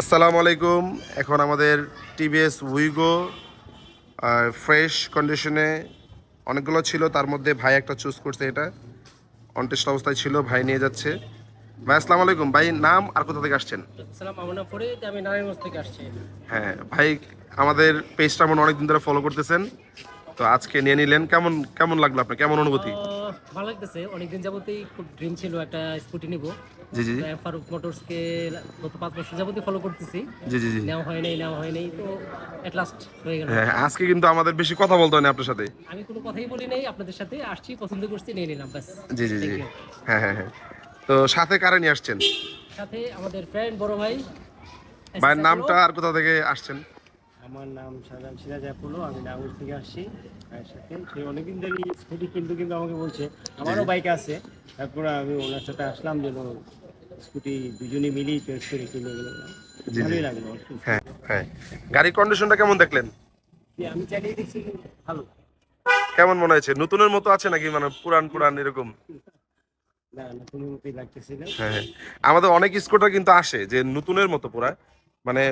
আসসালামু আলাইকুম। এখন আমাদের টিভিএস উইগো ফ্রেশ কন্ডিশনে অনেকগুলো ছিল তার মধ্যে ভাই একটা চুজ করছে এটা। অনটেস্ট অবস্থায় ছিল ভাই নিয়ে যাচ্ছে। ভাই আসসালামু আলাইকুম। ভাই নাম আর কোথা থেকে আসছেন? আমি নারায়ণগঞ্জ থেকে আসছি। হ্যাঁ ভাই আমাদের পেজটা মনে অনেকদিন ধরে ফলো করতেছেন। তো আজকে নিয়ে নিলেন কেমন কেমন লাগল আপনার? কেমন অনুভূতি? ভালো লাগতেছে। অনেকদিন যাবতই খুব ড্রিম ছিল একটা স্কুটি নিব। জি জি ফারুক মোটরসকে গত পাঁচ বছর যাবতই ফলো করতেছি। জি জি জি। নেওয়া হয় নাই নেওয়া হয় নাই তো এট লাস্ট হয়ে গেল। হ্যাঁ আজকে কিন্তু আমাদের বেশি কথা বলতে হয় না আপনার সাথে। আমি কোনো কথাই বলি নাই আপনাদের সাথে আসছি পছন্দ করছি নিয়ে নিলাম ব্যাস। জি জি জি হ্যাঁ হ্যাঁ হ্যাঁ। তো সাথে কারে নিয়ে আসছেন? সাথে আমাদের ফ্রেন্ড বড় ভাই ভাইয়ের নামটা আর কোথা থেকে আসছেন? আমার নাম সাজান সিরাজ অ্যাপোলো আমি নাগজ থেকে আসছি। ভাইয়ের সাথে সে অনেকদিন ধরে স্কুটি কিন্তু কিন্তু আমাকে বলছে। আমারও বাইক আছে। তারপরে আমি ওনার সাথে আসলাম যেন স্কুটি দুজনে মিলেই চয়েস করে কিনে গেলাম ভালোই লাগল। হ্যাঁ হ্যাঁ। গাড়ির কন্ডিশনটা কেমন দেখলেন? আমি চালিয়ে দেখছি ভালো। কেমন মনে হয়েছে? নতুনের মতো আছে নাকি? মানে পুরান পুরান এরকম? হ্যাঁ হ্যাঁ। আমাদের অনেক স্কুটার কিন্তু আসে যে নতুনের মতো পুরা। মানে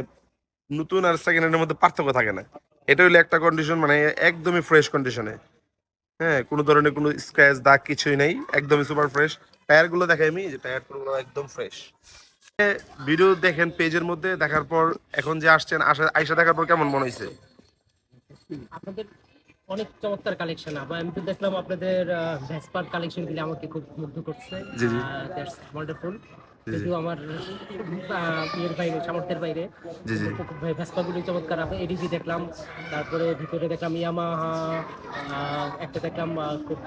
নতুন আর সেকেন্ড হ্যান্ডের মধ্যে পার্থক্য থাকে না। এটা হলো একটা কন্ডিশন মানে একদমই ফ্রেশ কন্ডিশনে হ্যাঁ কোনো ধরনের কোনো স্ক্র্যাচ দাগ কিছুই নেই একদমই সুপার ফ্রেশ টায়ারগুলো দেখাই আমি যে টায়ারগুলো একদম ফ্রেশ ভিডিও দেখেন পেজের মধ্যে দেখার পর এখন যে আসছেন আসা আইসা দেখার পর কেমন মনে হয়েছে আপনাদের অনেক চমৎকার কালেকশন আবার আমি তো দেখলাম আপনাদের ভেসপার কালেকশন গুলি আমাকে খুব মুগ্ধ করছে। জি, জি। দ্যাটস ওয়ান্ডারফুল যদিও আমার ইয়ের বাইরে সামর্থ্যের বাইরে। জি, জি। ভেসপা গুলি চমৎকার। এডিজি দেখলাম তারপরে ভিতরে দেখলাম ইয়ামাহা একটা দেখলাম খুব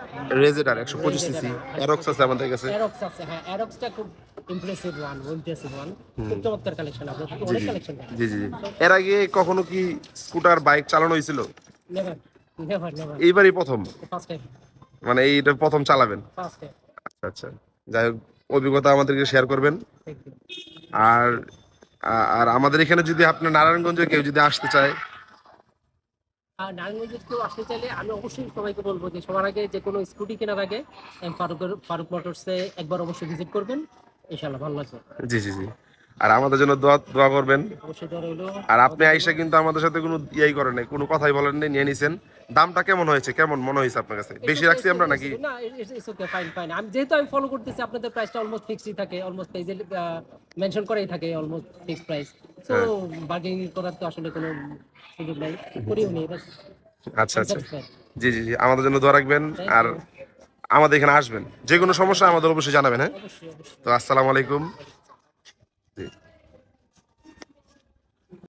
রেজেডার একশো পঁচিশ সিসি অ্যারক্স আছে আমাদের কাছে। অ্যারক্স আছে হ্যাঁ অ্যারক্সটা খুব ইমপ্রেসিভ ওয়ান ইমপ্রেসিভ ওয়ান খুব চমৎকার কালেকশন আপনার অনেক কালেকশন জি জি জি। এর আগে কখনো কি স্কুটার বাইক চালানো হয়েছিল? নেভার নেভার নেভার এইবারই প্রথম? ফার্স্ট টাইম মানে এইটা প্রথম চালাবেন? ফার্স্ট টাইম আচ্ছা আচ্ছা। যাই হোক অভিজ্ঞতা আমাদেরকে শেয়ার করবেন। আর আর আমাদের এখানে যদি আপনার নারায়ণগঞ্জে কেউ যদি আসতে চায়। আর নারায়ণগঞ্জে কেউ আসতে চাইলে আমি অবশ্যই সবাইকে বলব যে সবার আগে যে কোনো স্কুটি কেনার আগে এম ফারুকের ফারুক মোটরসে একবার অবশ্যই ভিজিট করবেন। ভালো লাগবে। জি জি জি। আর আমাদের জন্য দোয়া দোয়া করবেন। অবশ্যই আর আপনি আইসা কিন্তু আমাদের সাথে কোনো ইয়াই করেন নাই কোনো কথাই বলেন নাই নিয়ে নিছেন। দামটা কেমন হয়েছে? কেমন মনে হয়েছে আপনার কাছে? বেশি রাখছি আমরা নাকি? না ইটস ওকে ফাইন ফাইন আমি যেহেতু আমি ফলো করতেছি আপনাদের প্রাইসটা অলমোস্ট ফিক্সই থাকে অলমোস্ট পেজে মেনশন করাই থাকে almost fixed price so. Bargaining করার তো আসলে কোনো সুযোগ নাই করিও নি বাস আচ্ছা আচ্ছা। জি জি জি আমাদের জন্য দোয়া রাখবেন আর আমাদের এখানে আসবেন। যে কোনো সমস্যা আমাদের অবশ্যই জানাবেন হ্যাঁ? তো আসসালামু আলাইকুম। জি।